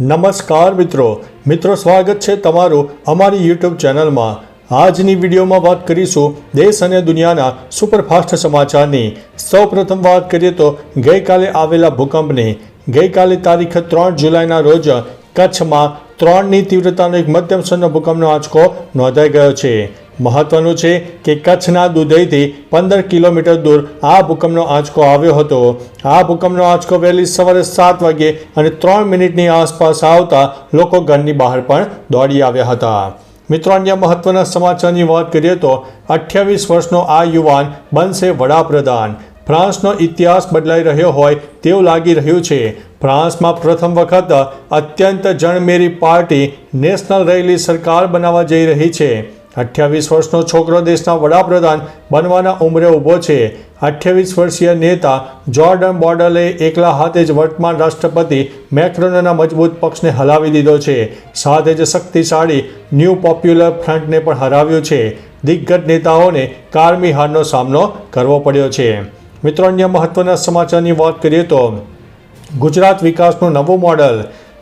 નમસ્કાર મિત્રો. મિત્રો, સ્વાગત છે તમારું અમારી યુટ્યુબ ચેનલમાં. આજની વિડીયોમાં વાત કરીશું દેશ અને દુનિયાના સુપરફાસ્ટ સમાચારની. સૌપ્રથમ વાત કરીએ તો ગઈકાલે આવેલા ભૂકંપની. ગઈકાલે તારીખ ત્રણ જુલાઈના રોજ કચ્છમાં ત્રણની તીવ્રતાનો એક મધ્યમ સ્તરનો ભૂકંપનો આંચકો નોંધાઈ ગયો છે. મહત્વનું છે કે કચ્છના દુધઈથી પંદર કિલોમીટર દૂર આ ભૂકંપનો આંચકો આવ્યો હતો. આ ભૂકંપનો આંચકો વહેલી સવારે સાત વાગે અને ત્રણ મિનિટની આસપાસ આવતા લોકો ઘરની બહાર પણ દોડી આવ્યા હતા. મિત્રો, અન્ય મહત્વના સમાચારની વાત કરીએ તો અઠ્યાવીસ વર્ષનો આ યુવાન બનશે વડાપ્રધાન. ફ્રાન્સનો ઇતિહાસ બદલાઈ રહ્યો હોય તેવું લાગી રહ્યું છે. ફ્રાન્સમાં પ્રથમ વખત અત્યંત જણમેરી પાર્ટી નેશનલ રેલી સરકાર બનાવવા જઈ રહી છે. અઠ્યાવીસ વર્ષનો છોકરો દેશના વડાપ્રધાન બનવાના ઉંમરે ઊભો છે. અઠ્યાવીસ વર્ષીય નેતા જોર્ડન બોર્ડલે એકલા હાથે જ વર્તમાન રાષ્ટ્રપતિ મેક્રોનના મજબૂત પક્ષને હલાવી દીધો છે. સાથે જ શક્તિશાળી ન્યૂ પોપ્યુલર ફ્રન્ટને પણ હરાવ્યું છે. દિગ્ગજ નેતાઓને કારમી હારનો સામનો કરવો પડ્યો છે. મિત્રો અન્ય મહત્વના સમાચારની વાત કરીએ તો ગુજરાત વિકાસનું નવું મોડલ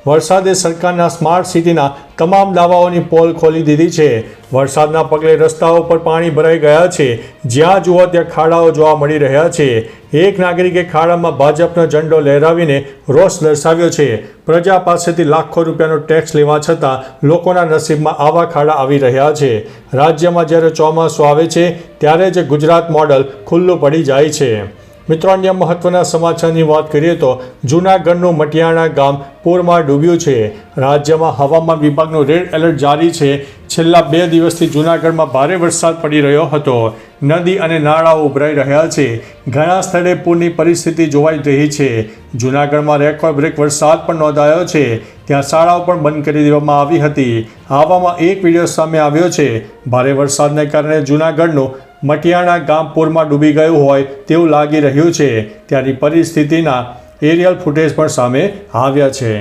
વરસાદે સરકારના સ્માર્ટ સિટીના તમામ દાવાઓની પોલ ખોલી દીધી છે. વરસાદના પગલે રસ્તાઓ પર પાણી ભરાઈ ગયા છે. જ્યાં જુઓ ત્યાં ખાડાઓ જોવા મળી રહ્યા છે. એક નાગરિકે ખાડામાં ભાજપનો ઝંડો લહેરાવીને રોષ દર્શાવ્યો છે. પ્રજા પાસેથી લાખો રૂપિયાનો ટેક્સ લેવા છતાં લોકોના નસીબમાં આવા ખાડા આવી રહ્યા છે. રાજ્યમાં જ્યારે ચોમાસું આવે છે, ત્યારે જ ગુજરાત મોડલ ખુલ્લું પડી જાય છે. મિત્રો, અન્ય મહત્વના સમાચારની વાત કરીએ તો જૂનાગઢનું મટિયાણા ગામ પૂરમાં ડૂબ્યું છે. રાજ્યમાં હવામાન વિભાગનું રેડ એલર્ટ જારી છે. છેલ્લા બે દિવસથી જૂનાગઢમાં ભારે વરસાદ પડી રહ્યો હતો. નદી અને નાળાઓ ઉભરાઈ રહ્યા છે. ઘણા સ્થળે પૂરની પરિસ્થિતિ જોવાઈ રહી છે. જૂનાગઢમાં રેકોર્ડ બ્રેક વરસાદ પણ નોંધાયો છે. ત્યાં શાળાઓ પણ બંધ કરી દેવામાં આવી હતી. આવામાં એક વીડિયો સામે આવ્યો છે. ભારે વરસાદને કારણે જૂનાગઢનું મટિયાણા ગામ પૂરમાં ડૂબી ગયું હોય તેવું લાગી રહ્યું છે. ત્યાંની પરિસ્થિતિના એરિયલ ફૂટેજ પણ સામે આવ્યા છે.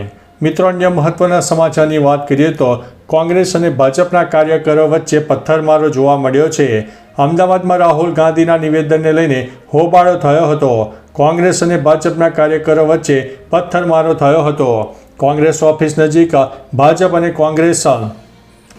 મિત્રો, અન્ય મહત્વના સમાચારની વાત કરીએ તો કોંગ્રેસ અને ભાજપના કાર્યકરો વચ્ચે પથ્થરમારો જોવા મળ્યો છે. અમદાવાદમાં રાહુલ ગાંધીના નિવેદનને લઈને હોબાળો થયો હતો. કોંગ્રેસ અને ભાજપના કાર્યકરો વચ્ચે પથ્થરમારો થયો હતો. કોંગ્રેસ ઓફિસ નજીક ભાજપ અને કોંગ્રેસ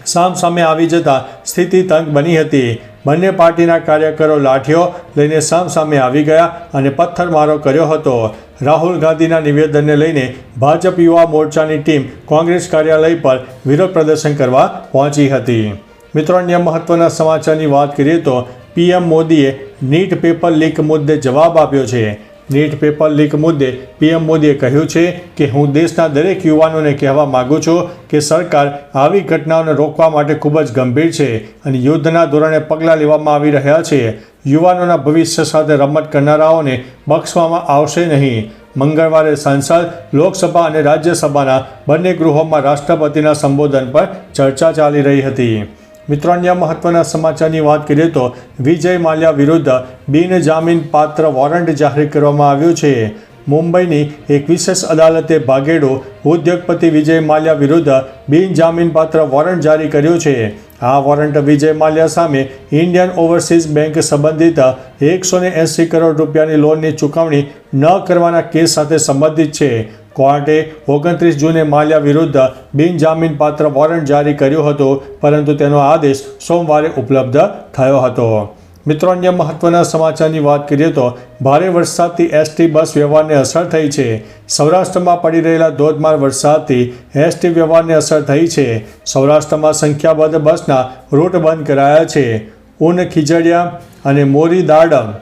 સામ, સામે આવી જતા સ્થિતિ તંગ બની હતી. બંને પાર્ટીના કાર્યકરો લાઠીઓ લઈને સામસામે આવી ગયા અને પથ્થરમારો કર્યો હતો. રાહુલ ગાંધીના નિવેદનને લઈને ભાજપ યુવા મોરચાની ટીમ કોંગ્રેસ કાર્યાલય પર વિરોધ પ્રદર્શન કરવા પહોંચી હતી. મિત્રો, અન્ય મહત્વના સમાચારની વાત કરીએ તો પીએમ મોદીએ નીટ પેપર લીક મુદ્દે જવાબ આપ્યો છે. નીટ પેપર લીક મુદ્દે પીએમ મોદીએ કહ્યું છે કે હું દેશના દરેક યુવાનોને કહેવા માગું છું કે સરકાર આવી ઘટનાઓને રોકવા માટે ખૂબ જ ગંભીર છે અને યુદ્ધના ધોરણે પગલાં લેવામાં આવી રહ્યા છે. યુવાનોના ભવિષ્ય સાથે રમત કરનારાઓને બક્ષવામાં આવશે નહીં. મંગળવારે સાંસદ, લોકસભા અને રાજ્યસભાના બંને ગૃહોમાં રાષ્ટ્રપતિના સંબોધન પર ચર્ચા ચાલી રહી હતી. મિત્રો, અન્ય મહત્વના સમાચારની વાત કરીએ તો વિજય માલ્યા વિરુદ્ધ બિનજામીન પાત્ર વોરંટ જાહેર કરવામાં આવ્યું છે. મુંબઈની એક વિશેષ અદાલતે ભાગેડો ઉદ્યોગપતિ વિજય માલ્યા વિરુદ્ધ બિનજામીનપાત્ર વોરંટ જારી કર્યું છે. આ વોરંટ વિજય માલ્યા સામે ઇન્ડિયન ઓવરસીઝ બેંક સંબંધિત એકસો એંસી કરોડ રૂપિયાની લોનની ચૂકવણી ન કરવાના કેસ સાથે સંબંધિત છે. કોર્ટે ઓગણત્રીસ જૂને માલ્યા વિરુદ્ધ બિનજામીનપાત્ર વોરંટ જારી કર્યું હતું, પરંતુ તેનો આદેશ સોમવારે ઉપલબ્ધ થયો હતો. મિત્રો, અન્ય મહત્વના સમાચારની વાત કરીએ તો ભારે વરસાદથી એસટી બસ વ્યવહારને અસર થઈ છે. સૌરાષ્ટ્રમાં પડી રહેલા ધોધમાર વરસાદથી એસટી વ્યવહારને અસર થઈ છે. સૌરાષ્ટ્રમાં સંખ્યાબંધ બસના રૂટ બંધ કરાયા છે. ઊન ખીજડિયા અને મોરી દાડમ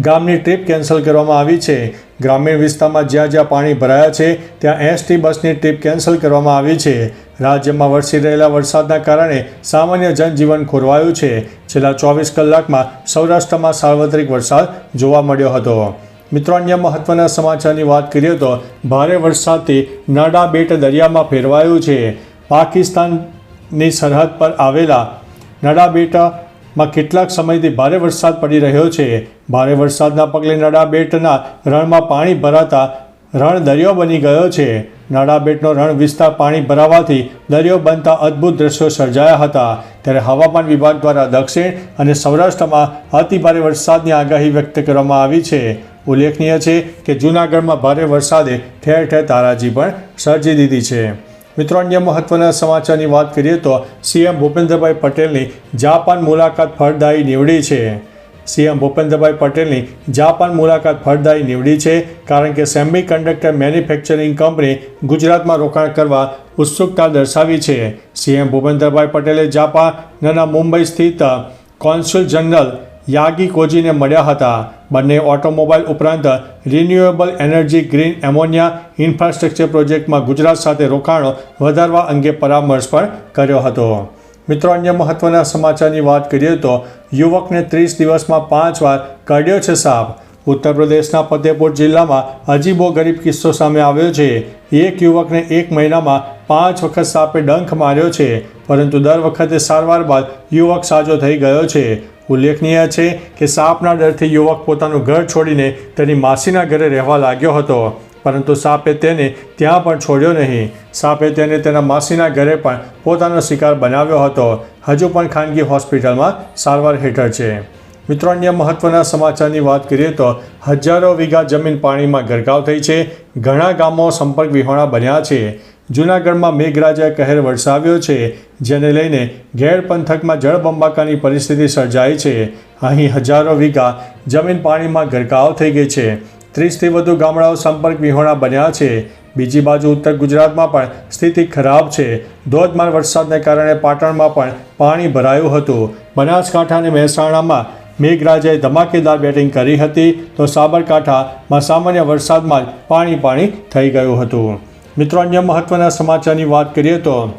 ગામની ટ્રીપ કેન્સલ કરવામાં આવી છે. ગ્રામીણ વિસ્તારમાં જ્યાં જ્યાં પાણી ભરાયા છે, ત્યાં એસટી બસની ટ્રીપ કેન્સલ કરવામાં આવી છે. રાજ્યમાં વરસી રહેલા વરસાદના કારણે સામાન્ય જનજીવન ખોરવાયું છે. છેલ્લા ચોવીસ કલાકમાં સૌરાષ્ટ્રમાં સાર્વત્રિક વરસાદ જોવા મળ્યો હતો. મિત્રો, અન્ય મહત્વના સમાચારની વાત કરીએ તો ભારે વરસાદથી નાડા બેટ દરિયામાં ફેરવાયું છે. પાકિસ્તાનની સરહદ પર આવેલા નાડા બેટમાં કેટલાક સમયથી ભારે વરસાદ પડી રહ્યો છે. ભારે વરસાદના પગલે નડાબેટના રણમાં પાણી ભરાતા રણ દરિયો બની ગયો છે. નડાબેટનો રણ વિસ્તાર પાણી ભરાવાથી દરિયો બનતા અદ્ભુત દ્રશ્યો સર્જાયા હતા. ત્યારે હવામાન વિભાગ દ્વારા દક્ષિણ અને સૌરાષ્ટ્રમાં અતિભારે વરસાદની આગાહી વ્યક્ત કરવામાં આવી છે. ઉલ્લેખનીય છે કે જૂનાગઢમાં ભારે વરસાદે ઠેર ઠેર તારાજી પણ સર્જી દીધી છે. મિત્રો, અન્ય મહત્વના સમાચારની વાત કરીએ તો સીએમ ભૂપેન્દ્રભાઈ પટેલની જાપાન મુલાકાત ફળદાયી નીવડી છે. સીએમ ભૂપેન્દ્રભાઈ પટેલની જાપાન મુલાકાત ફળદાયી નીવડી છે, કારણ કે સેમી કન્ડક્ટર મેન્યુફેક્ચરિંગ કંપની ગુજરાતમાં રોકાણ કરવા ઉત્સુકતા દર્શાવી છે. સીએમ ભૂપેન્દ્રભાઈ પટેલે જાપાનના મુંબઈ સ્થિત કોન્સ્યુલ જનરલ યાગી કોજીને મળ્યા હતા. બંને ઓટોમોબાઈલ ઉપરાંત renewable energy, green ammonia infrastructure પ્રોજેક્ટમાં ગુજરાત સાથે રોકાણો વધારવા અંગે પરામર્શ પણ કર્યો હતો. મિત્રો, અન્ય મહત્વના સમાચારની વાત કરીએ તો યુવકને ત્રીસ દિવસમાં પાંચ વાર કાઢ્યો છે સાપ ઉત્તર પ્રદેશના ફતેપુર જિલ્લામાં અજીબો ગરીબ કિસ્સો સામે આવ્યો છે. એક યુવકને એક મહિનામાં પાંચ વખત સાપે ડંખ માર્યો છે, પરંતુ દર વખતે સારવાર બાદ યુવક સાજો થઈ ગયો છે. ઉલ્લેખનીય છે કે સાપના ડરથી યુવક પોતાનું ઘર છોડીને તેની માસીના ઘરે રહેવા લાગ્યો હતો. પરંતુ સાપે તેને ત્યાં પણ છોડ્યો નહીં. સાપે તેને તેના માસીના ઘરે પણ પોતાનો શિકાર બનાવ્યો હતો. હજુ પણ ખાનગી હોસ્પિટલમાં સારવાર હેઠળ છે. મિત્રો, અન્ય મહત્વના સમાચારની વાત કરીએ તો હજારો વીઘા જમીન પાણીમાં ગરકાવ થઈ છે. ઘણા ગામો સંપર્ક વિહોણા બન્યા છે. જૂનાગઢમાં મેઘરાજાએ કહેર વરસાવ્યો છે, જેને લઈને ઘેર પંથકમાં જળબંબાકાની પરિસ્થિતિ સર્જાઈ છે. અહીં હજારો વીઘા જમીન પાણીમાં ગરકાવ થઈ ગઈ છે. ત્રીસથી વધુ ગામડાઓ સંપર્ક વિહોણા બન્યા છે. બીજી બાજુ ઉત્તર ગુજરાતમાં પણ સ્થિતિ ખરાબ છે. ધોધમાર વરસાદને કારણે પાટણમાં પણ પાણી ભરાયું હતું. બનાસકાંઠા અને મહેસાણામાં મેઘરાજાએ ધમાકેદાર બેટિંગ કરી હતી તો સાબરકાંઠામાં સામાન્ય વરસાદમાં જ પાણી પાણી થઈ ગયું હતું. મિત્રો, અન્ય મહત્વના સમાચારની વાત કરીએ તો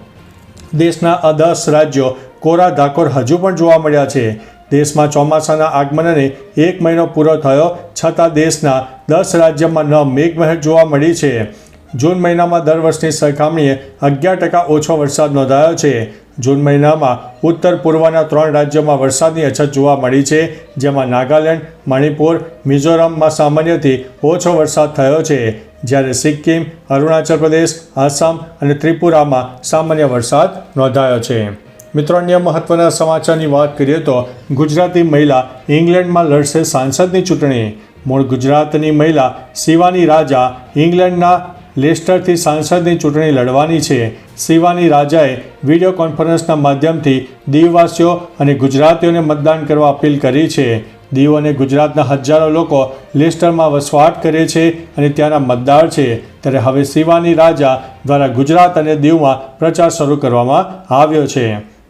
દેશના આ દસ રાજ્યો કોરા ધાકોર હજુ પણ જોવા મળ્યા છે. દેશમાં ચોમાસાના આગમનને એક મહિનો પૂરો થયો, છતાં દેશના દસ રાજ્યમાં ન મેઘમહેર જોવા મળી છે. જૂન મહિનામાં દર વર્ષની સરખામણીએ અગિયાર ટકા ઓછો વરસાદ નોંધાયો છે. જૂન મહિનામાં ઉત્તર પૂર્વના ત્રણ રાજ્યોમાં વરસાદની અછત જોવા મળી છે, જેમાં નાગાલેન્ડ, મણિપુર, મિઝોરમમાં સામાન્યથી ઓછો વરસાદ થયો છે. જ્યારે સિક્કિમ, અરુણાચલ પ્રદેશ, આસામ અને ત્રિપુરામાં સામાન્ય વરસાદ નોંધાયો છે. મિત્રો, અન્ય મહત્વના સમાચારની વાત કરીએ તો ગુજરાતી મહિલા ઇંગ્લેન્ડમાં લડશે સાંસદની ચૂંટણી. મૂળ ગુજરાતની મહિલા શિવાની રાજા ઇંગ્લેન્ડના લેસ્ટરથી સાંસદની ચૂંટણી લડવાની છે. શિવાની રાજાએ વીડિયો કોન્ફરન્સના માધ્યમથી દીવવાસીઓ અને ગુજરાતીઓને મતદાન કરવા અપીલ કરી છે. દીવ અને ગુજરાતના હજારો લોકો લેસ્ટરમાં વસવાટ કરે છે અને ત્યાંના મતદાર છે. ત્યારે હવે શિવાની રાજા દ્વારા ગુજરાત અને દીવમાં પ્રચાર શરૂ કરવામાં આવ્યો છે.